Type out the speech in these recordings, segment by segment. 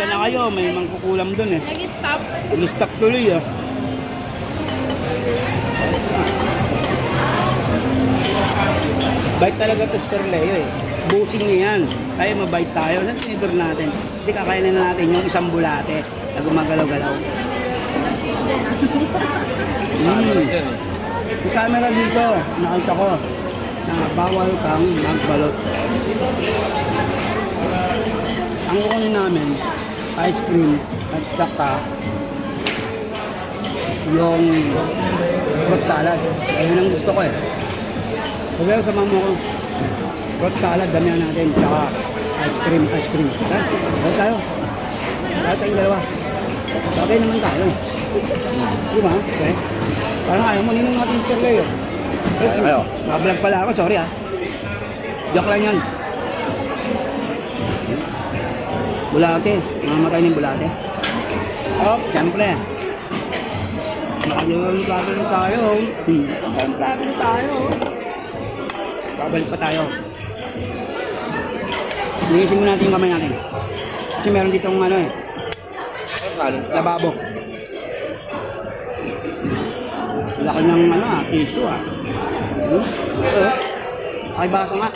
pasensya na kayo, may mangkukulam dun eh. Nag-stop. Nag-stop tuloy ah. Bite talaga to Sir Leo eh. Busing niya yan. Tayo mabait tayo. Saan tinidor natin? Kasi kakainin na natin yung isang bulate na gumagalaw-galaw. Mm. Yung camera dito, nakita ko na bawal kang magbalot. Ang kukunin namin, ice cream at saka yung fruit salad. Ayun ang gusto ko eh. Sabi sa mama ko, fruit salad, damihan natin. Tsaka ice cream, ice cream. Ha? Ba't tayo? Ba't tayong dalawa? Bagay naman tayo. Di ba? Okay. Parang ayaw mo ninong natin Sir Leo. Ayaw. Mablog pala ako, sorry ah. Joke lang yan. Bulate. Mamatay ng bulate. Oh, siyempre. Nakalimutan plato na tayo. Hmm. Nakalimutan plato na tayo. Babalik pa tayo. Linisin mo natin yung kamay natin. Kasi meron ditong ano eh, lababo. Laki ng ano ah, tissue ah. Hmm? Ay, basa nga.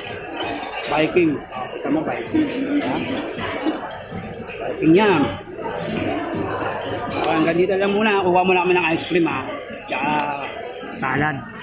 Viking. Kita mo, Viking. Ha? So, hanggang dito lang muna. Kuha muna kami ng ice cream ha. Tsaka salad.